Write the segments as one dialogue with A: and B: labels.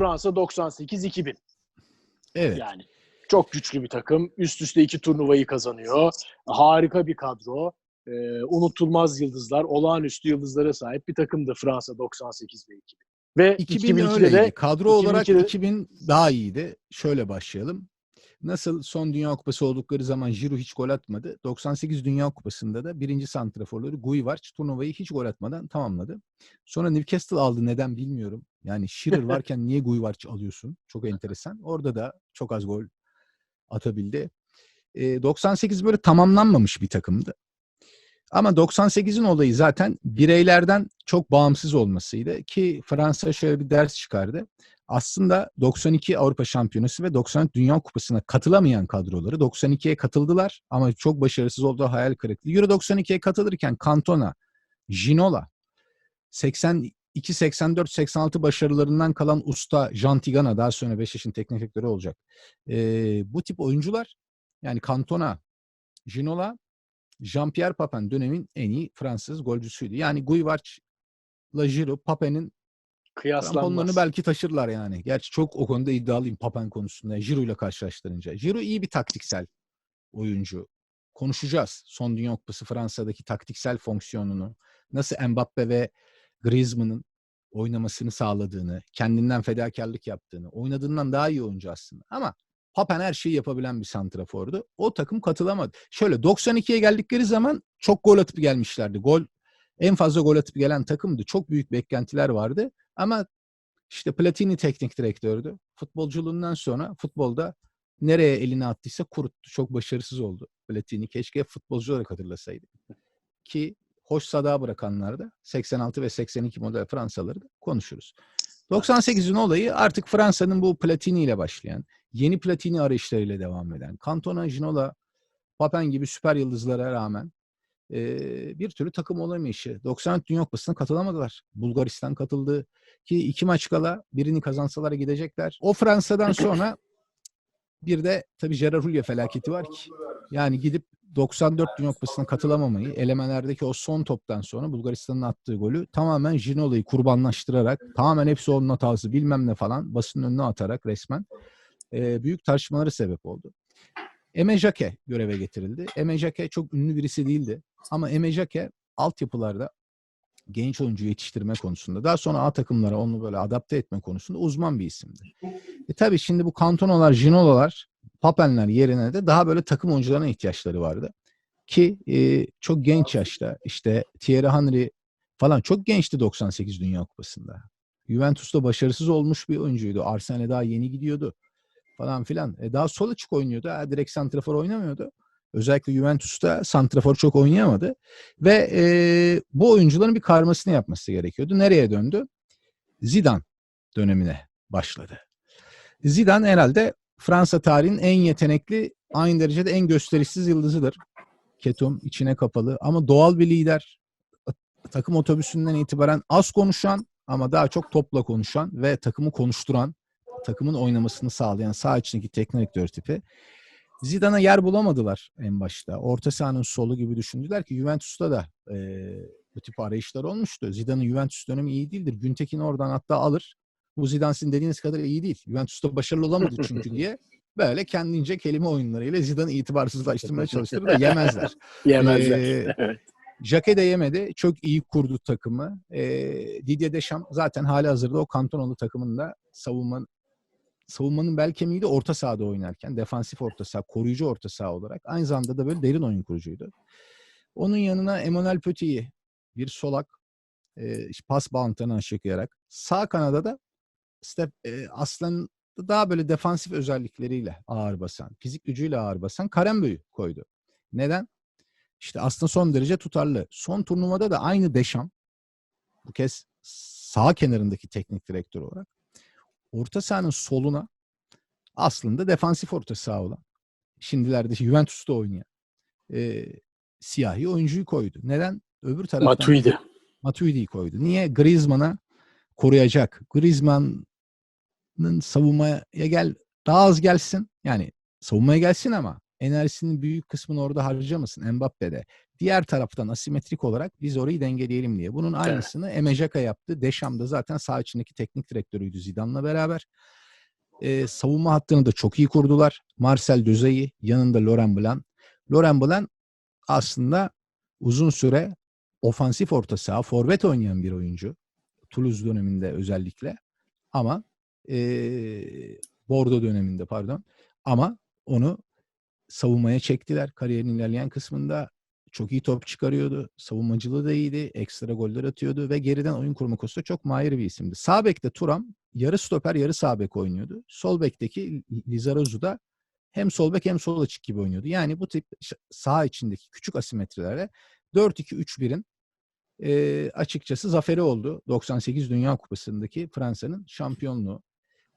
A: Fransa 98-2000.
B: Evet.
A: Yani çok güçlü bir takım. Üst üste iki turnuvayı kazanıyor. Harika bir kadro. Ee, unutulmaz yıldızlar, olağanüstü yıldızlara sahip bir takımdı Fransa 98 ve 2000. Ve
B: 2000
A: 2002'de
B: öyleydi.
A: de
B: Kadro olarak
A: 2002'de
B: 2000 daha iyiydi. Şöyle başlayalım. Nasıl son Dünya Kupası oldukları zaman Giroud hiç gol atmadı. 98 Dünya Kupası'nda da birinci santraforları Guivarch turnuvayı hiç gol atmadan tamamladı. Sonra Newcastle aldı neden bilmiyorum. Yani Shearer varken niye Guivarch alıyorsun? Çok enteresan. Orada da çok az gol atabildi. E, 98 böyle tamamlanmamış bir takımdı. Ama 98'in olayı zaten bireylerden çok bağımsız olmasıydı ki Fransa şöyle bir ders çıkardı. Aslında 92 Avrupa Şampiyonası ve 94 Dünya Kupası'na katılamayan kadroları 92'ye katıldılar ama çok başarısız oldu hayal kırıklığı. Euro 92'ye katılırken Cantona, Ginola, 82, 84, 86 başarılarından kalan usta Jean Tigana daha sonra Beşiktaş'ın teknik direktörü olacak. Ee, bu tip oyuncular yani Cantona, Ginola, Jean-Pierre Papin dönemin en iyi Fransız golcüsüydü. Yani Guivarch'la Giroud, Papin'in
A: kıyaslanmaz.
B: Kramponlarını belki taşırlar yani. Gerçi çok o konuda iddialıyım Papen konusunda. Giroud ile karşılaştırınca. Giroud iyi bir taktiksel oyuncu. Konuşacağız. Son Dünya Kupası Fransa'daki taktiksel fonksiyonunu, nasıl Mbappe ve Griezmann'ın oynamasını sağladığını, kendinden fedakarlık yaptığını, oynadığından daha iyi oyuncu aslında. Ama Papen her şeyi yapabilen bir santrafordu. O takım katılamadı. Şöyle 92'ye geldikleri zaman çok gol atıp gelmişlerdi. Gol en fazla gol atıp gelen takımdı. Çok büyük beklentiler vardı. Ama işte Platini teknik direktördü. Futbolculuğundan sonra futbolda nereye elini attıysa kuruttu. Çok başarısız oldu Platini. Keşke futbolcu olarak hatırlasaydı. Ki hoş sada bırakanlar da 86 ve 82 model Fransaları da konuşuruz. 98'in olayı artık Fransa'nın bu Platini ile başlayan, yeni Platini arayışlarıyla devam eden, Cantona, Ginola, Papen gibi süper yıldızlara rağmen e, bir türlü takım olamayışı. 94 Dünya Kupası'na katılamadılar. Bulgaristan katıldı ki iki maç kala birini kazansalar gidecekler. O Fransa'dan sonra bir de tabii Gerard Houllier felaketi var ki. Yani gidip 94 Dünya Kupası'na katılamamayı, elemelerdeki o son toptan sonra Bulgaristan'ın attığı golü tamamen Ginola'yı kurbanlaştırarak, tamamen hepsi onun hatası bilmem ne falan basının önüne atarak resmen e, büyük tartışmalara sebep oldu. Eme Jake göreve getirildi. Eme Jake çok ünlü birisi değildi. Ama Eme Jake altyapılarda genç oyuncu yetiştirme konusunda, daha sonra A takımlara onu böyle adapte etme konusunda uzman bir isimdi. E tabii şimdi bu kantonalar, jinolalar, papenler yerine de daha böyle takım oyuncularına ihtiyaçları vardı. Ki e, çok genç yaşta işte Thierry Henry falan çok gençti 98 Dünya Kupası'nda. Juventus'ta başarısız olmuş bir oyuncuydu. Arsenal'e daha yeni gidiyordu falan filan. E daha sol açık oynuyordu. Ha, direkt santrafor oynamıyordu. Özellikle Juventus'ta santrafor çok oynayamadı. Ve e, bu oyuncuların bir karmasını yapması gerekiyordu. Nereye döndü? Zidane dönemine başladı. Zidane herhalde Fransa tarihinin en yetenekli, aynı derecede en gösterişsiz yıldızıdır. Ketum içine kapalı ama doğal bir lider. Takım otobüsünden itibaren az konuşan ama daha çok topla konuşan ve takımı konuşturan, takımın oynamasını sağlayan sağ içindeki teknik direktör tipi. Zidane'a yer bulamadılar en başta. Orta sahanın solu gibi düşündüler ki Juventus'ta da e, bu tip arayışlar olmuştu. Zidane'ın Juventus dönemi iyi değildir. Güntekin oradan hatta alır. Bu Zidane sizin dediğiniz kadar iyi değil. Juventus'ta başarılı olamadı çünkü diye böyle kendince kelime oyunlarıyla Zidane'ı itibarsızlaştırmaya çalıştırır da yemezler.
A: Yemezler.
B: Ee,
A: evet.
B: Jake de yemedi. Çok iyi kurdu takımı. Ee, Didier Deschamps zaten hali hazırda o Kantonalı takımında savunma savunmanın bel kemiği de orta sahada oynarken defansif orta saha, koruyucu orta saha olarak aynı zamanda da böyle derin oyun kurucuydu. Onun yanına Emmanuel Petit'i bir solak e, pas bağıntılarını aşıklayarak sağ kanada da işte, e, aslında daha böyle defansif özellikleriyle ağır basan, fizik gücüyle ağır basan Karemböy'ü koydu. Neden? İşte aslında son derece tutarlı. Son turnuvada da aynı Deşam bu kez sağ kenarındaki teknik direktör olarak orta sahanın soluna aslında defansif orta saha olan şimdilerde Juventus'ta oynayan e, siyahi oyuncuyu koydu. Neden? Öbür taraftan
A: Matuidi.
B: Matuidi'yi koydu. Niye? Griezmann'a koruyacak. Griezmann'ın savunmaya gel daha az gelsin. Yani savunmaya gelsin ama enerjisinin büyük kısmını orada harcamasın Mbappe'de. Diğer taraftan asimetrik olarak biz orayı dengeleyelim diye. Bunun aynısını Emejaka yaptı. Deşam da zaten sağ içindeki teknik direktörüydü Zidane'la beraber. Ee, savunma hattını da çok iyi kurdular. Marcel Desailly, yanında Laurent Blanc. Laurent Blanc aslında uzun süre ofansif orta saha, forvet oynayan bir oyuncu. Toulouse döneminde özellikle. Ama eee Bordeaux döneminde pardon. Ama onu savunmaya çektiler kariyerin ilerleyen kısmında. Çok iyi top çıkarıyordu. Savunmacılığı da iyiydi. Ekstra goller atıyordu ve geriden oyun kurma konusunda çok mahir bir isimdi. Sağ bekte Turam yarı stoper yarı sağ bek oynuyordu. Sol bekteki Lizarazu da hem sol bek hem sol açık gibi oynuyordu. Yani bu tip sağ içindeki küçük asimetrilerle 4-2-3-1'in eee, açıkçası zaferi oldu. 98 Dünya Kupası'ndaki Fransa'nın şampiyonluğu.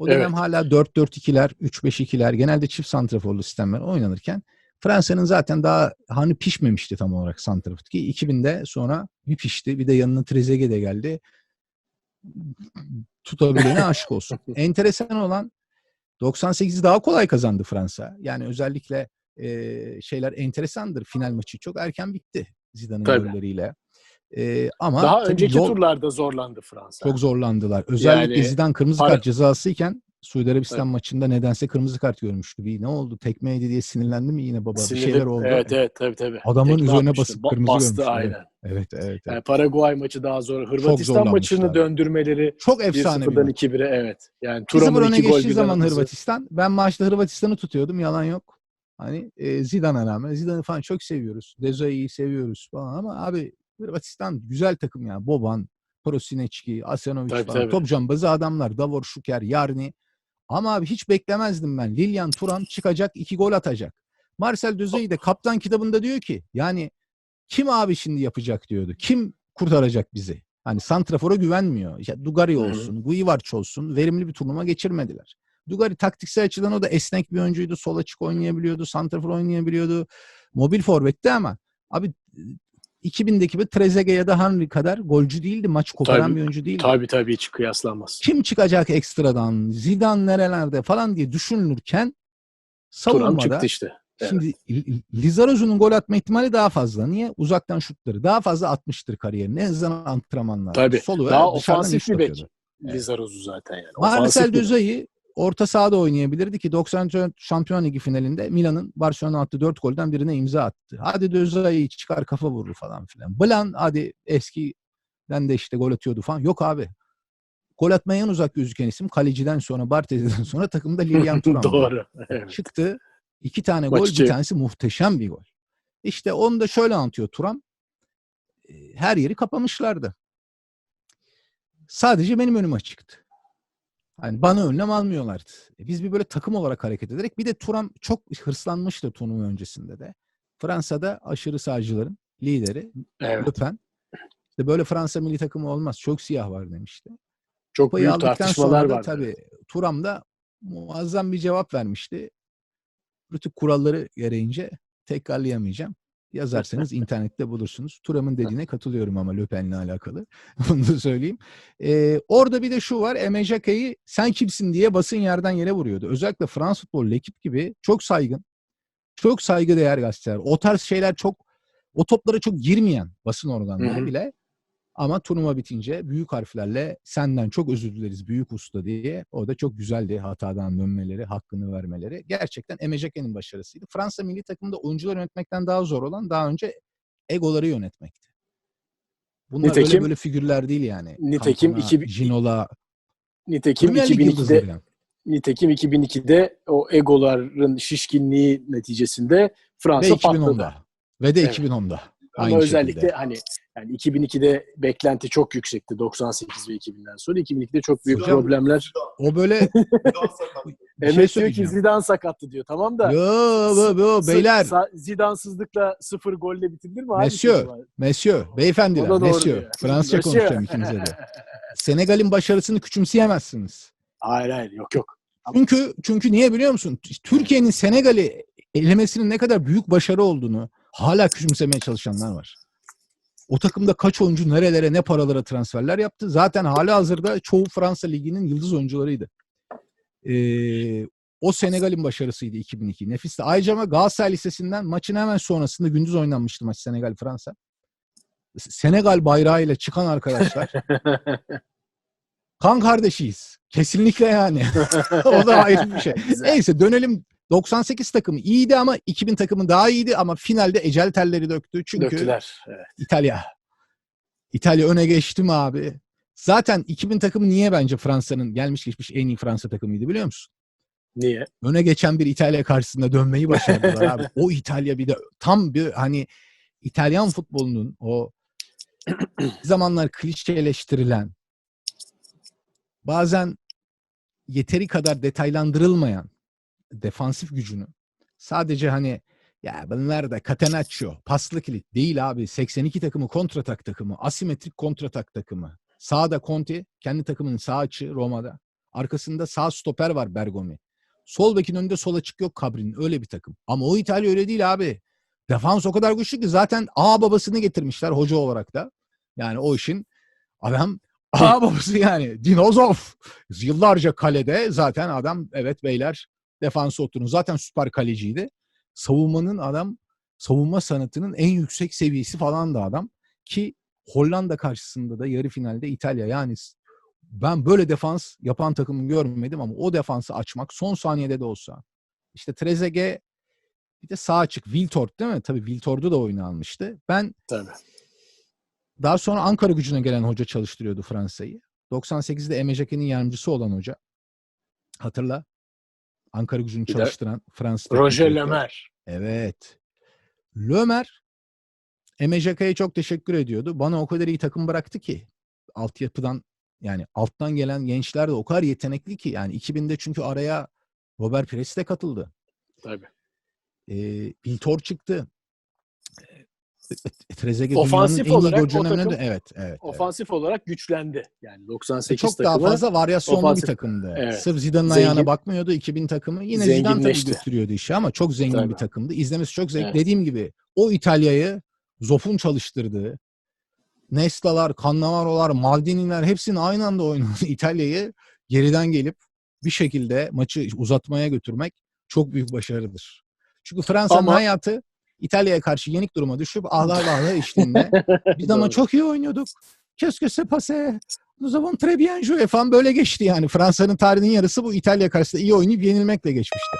B: O dönem
A: Evet.
B: hala 4-4-2'ler, 3-5-2'ler, genelde çift santraforlu sistemler oynanırken Fransa'nın zaten daha hani pişmemişti tam olarak santrafor ki 2000'de sonra bir pişti. Bir de yanına Trezeguet de geldi. Tutabilene aşık olsun. Enteresan olan 98'i daha kolay kazandı Fransa. Yani özellikle e, şeyler enteresandır. Final maçı çok erken bitti Zidane'ın golleriyle. E, ama
A: Daha önceki
B: yol-
A: turlarda zorlandı Fransa.
B: çok zorlandılar. Özellikle
A: Yani
B: Zidane kırmızı
A: para-
B: kart cezasıyken Suudi Arabistan
A: Evet.
B: maçında nedense kırmızı kart görmüştü. Bir ne oldu? Tekme yedi diye sinirlendi mi yine baba? Bir
A: Sinirli-
B: şeyler oldu.
A: Evet evet tabii tabii.
B: Adamın
A: Tekme
B: üzerine
A: atmıştı.
B: basıp
A: Ba-
B: kırmızı
A: bastı,
B: görmüştü.
A: aynen.
B: Evet, evet, evet.
A: Yani Paraguay maçı daha zor. Hırvatistan maçını döndürmeleri
B: Çok efsane bir
A: 1-0'dan
B: maç.
A: 2-1'e evet. Yani
B: 2-0
A: Turam'ın
B: öne
A: 2 gol
B: geçtiği zaman. Hırvatistan. Ben maçta Hırvatistan'ı tutuyordum. Yalan yok. Hani e, Zidane'a rağmen. Zidane'ı falan çok seviyoruz. Dezoi'yi seviyoruz falan ama abi Hırvatistan güzel takım ya. Boban, Prosinecki, Asenovic
A: Tabii,
B: falan.
A: tabii.
B: Top cambazı adamlar. Davor Şuker, Yarni. Ama abi hiç beklemezdim ben. Lilian Turan çıkacak, iki gol atacak. Marcel Dezoi'yi de kaptan kitabında diyor ki yani kim abi şimdi yapacak diyordu. Kim kurtaracak bizi? Hani Santrafor'a güvenmiyor. İşte Dugari olsun, Guivarç olsun. Verimli bir turnuva geçirmediler. Dugari taktiksel açıdan o da esnek bir oyuncuydu. Sol açık oynayabiliyordu. Santrafor oynayabiliyordu. Mobil forvetti ama abi 2000'deki bir Trezeguet ya da Henry kadar golcü değildi. Maç koparan
A: Tabii,
B: bir oyuncu değildi.
A: Tabii tabii hiç kıyaslanmaz.
B: Kim çıkacak ekstradan? Zidane nerelerde falan diye düşünülürken savunmada
A: çıktı işte. Evet.
B: Şimdi Lizarazu'nun gol atma ihtimali daha fazla. Niye? Uzaktan şutları. Daha fazla atmıştır kariyerinde. En azından antrenmanlar.
A: Tabii.
B: Solu
A: Daha ofansif bir bek.
B: atıyordu.
A: Lizarozu zaten yani.
B: Marcel. Desailly orta sahada oynayabilirdi ki 94 Şampiyon Ligi finalinde Milan'ın Barcelona attığı 4 golden birine imza attı. Hadi Desailly çıkar kafa vurur falan filan. Blanc hadi eskiden de işte gol atıyordu falan. Yok abi. Gol atmaya en uzak gözüken isim kaleciden sonra Bartez'den sonra takımda Lilian Thuram.
A: Doğru. Evet.
B: çıktı. İki tane
A: Maçı
B: gol, bir
A: çevir-
B: tanesi muhteşem bir gol. İşte onu da şöyle anlatıyor Turam. E, Her yeri kapamışlardı. Sadece benim önüm açıktı. Yani bana önlem almıyorlardı. E, Biz bir böyle takım olarak hareket ederek bir de Turam çok hırslanmıştı turnuva öncesinde de. Fransa'da aşırı sağcıların lideri
A: evet.
B: Le Pen. İşte böyle Fransa milli takımı olmaz. Çok siyah var demişti.
A: Çok
B: Kupayı
A: büyük
B: aldıktan
A: tartışmalar var.
B: tabii Turam da muazzam bir cevap vermişti. Rütük kuralları gereğince tekrarlayamayacağım. Yazarsanız internette bulursunuz. Turam'ın dediğine katılıyorum ama Löpen'le alakalı. Bunu da söyleyeyim. Ee, orada bir de şu var. Emejaka'yı sen kimsin diye basın yerden yere vuruyordu. Özellikle Fransız futbol ekip gibi çok saygın. Çok saygıdeğer gazeteler. O tarz şeyler çok o toplara çok girmeyen basın organları
A: Hı hı.
B: bile ama turnuva bitince büyük harflerle senden çok özür dileriz büyük usta diye o da çok güzeldi hatadan dönmeleri, hakkını vermeleri. Gerçekten Emejake'nin başarısıydı. Fransa milli takımda oyuncuları yönetmekten daha zor olan daha önce egoları yönetmekti. Bunlar öyle
A: Nitekim-
B: böyle figürler değil yani.
A: nitekim
B: Cantona,
A: iki-
B: Ginola,
A: Nitekim
B: Premier Lig
A: 2002'de
B: yıldızları yani.
A: nitekim 2002'de o egoların şişkinliği neticesinde
B: Ve
A: Fransa patladı.
B: 2010'da. Ve de
A: Evet.
B: 2010'da.
A: Ama
B: Aynı
A: özellikle
B: şekilde.
A: hani yani 2002'de beklenti çok yüksekti 98 ve 2000'den sonra. 2002'de çok büyük
B: Hocam,
A: problemler.
B: O böyle
A: Evet
B: şey
A: diyor ki. Zidane sakattı diyor. Tamam da
B: Yo, yo, yo, beyler.
A: Zidane'sızlıkla sıfır golle bitirilir mi?
B: Monsieur? Monsieur, beyefendiler, Monsieur. Fransızca
A: Monsieur.
B: konuşacağım ikinize de. Senegal'in başarısını küçümseyemezsiniz.
A: Hayır hayır yok yok.
B: Çünkü çünkü niye biliyor musun? Türkiye'nin Senegal'i elemesinin ne kadar büyük başarı olduğunu hala küçümsemeye çalışanlar var. O takımda kaç oyuncu nerelere ne paralara transferler yaptı. Zaten hala hazırda çoğu Fransa Ligi'nin yıldız oyuncularıydı. Ee, O Senegal'in başarısıydı 2002. Nefisti. Ayrıca ama Galatasaray Lisesi'nden maçın hemen sonrasında gündüz oynanmıştı maç Senegal-Fransa. Senegal bayrağıyla çıkan arkadaşlar kan kardeşiyiz. Kesinlikle yani. o da ayrı bir şey. Neyse dönelim 98 takımı iyiydi ama 2000 takımı daha iyiydi ama finalde ecel telleri döktü. Çünkü
A: Döktüler. Evet.
B: İtalya. İtalya öne geçti mi abi? Zaten 2000 takımı niye bence Fransa'nın gelmiş geçmiş en iyi Fransa takımıydı biliyor musun?
A: Niye?
B: Öne geçen bir İtalya karşısında dönmeyi başardılar abi. O İtalya bir de tam bir hani İtalyan futbolunun o zamanlar klişeleştirilen bazen yeteri kadar detaylandırılmayan defansif gücünü sadece hani ya bunlar da Catenaccio, paslı kilit değil abi. 82 takımı kontratak takımı, asimetrik kontratak takımı. Sağda Conte, kendi takımının sağ açı Roma'da. Arkasında sağ stoper var Bergomi. Sol bekin önünde sol açık yok Cabri'nin. Öyle bir takım. Ama o İtalya öyle değil abi. Defans o kadar güçlü ki zaten A babasını getirmişler hoca olarak da. Yani o işin adam A babası yani. Dinozov. Yıllarca kalede zaten adam evet beyler defansa oturun. Zaten süper kaleciydi. Savunmanın adam savunma sanatının en yüksek seviyesi falan da adam. Ki Hollanda karşısında da yarı finalde İtalya yani ben böyle defans yapan takımı görmedim ama o defansı açmak son saniyede de olsa. İşte Trezeguet bir de sağ açık Wiltord değil mi? Tabii Wiltord'u da oyuna almıştı. Ben
A: Tabii.
B: daha sonra Ankara gücüne gelen hoca çalıştırıyordu Fransa'yı. 98'de Emejake'nin yardımcısı olan hoca. Hatırla. Ankara gücünü
A: Bir
B: çalıştıran Fransız.
A: Roger. Lemer.
B: Evet. Lömer Emejaka'ya çok teşekkür ediyordu. Bana o kadar iyi takım bıraktı ki altyapıdan yani alttan gelen gençler de o kadar yetenekli ki yani 2000'de çünkü araya Robert Pires de katıldı.
A: Tabii.
B: Ee, Biltor çıktı. Trezeguet
A: Ofansif
B: en iyi
A: olarak
B: önünde.
A: takım
B: Evet, evet. evet.
A: Ofansif olarak güçlendi. Yani 98
B: Çok daha
A: takımı
B: fazla varyasyonlu
A: ofansif-
B: bir takımdı.
A: Evet.
B: Sırf Zidane'ın
A: Zengin-
B: ayağına bakmıyordu 2000 takımı. Yine Zidane tabii götürüyordu işi ama çok zengin
A: Tabii.
B: bir takımdı. İzlemesi çok zevkli.
A: Evet.
B: Dediğim gibi o İtalya'yı Zoff'un çalıştırdığı Nesta'lar, Cannavaro'lar, Maldini'ler hepsinin aynı anda oynadığı İtalya'yı geriden gelip bir şekilde maçı uzatmaya götürmek çok büyük başarıdır. Çünkü Fransa'nın hayatı İtalya'ya karşı yenik duruma düşüp ahlar ahlar eşliğinde biz ama çok iyi oynuyorduk. Que c'est passé? Nous avons très bien joué falan böyle geçti yani. Fransa'nın tarihinin yarısı bu İtalya karşısında iyi oynayıp yenilmekle geçmişti.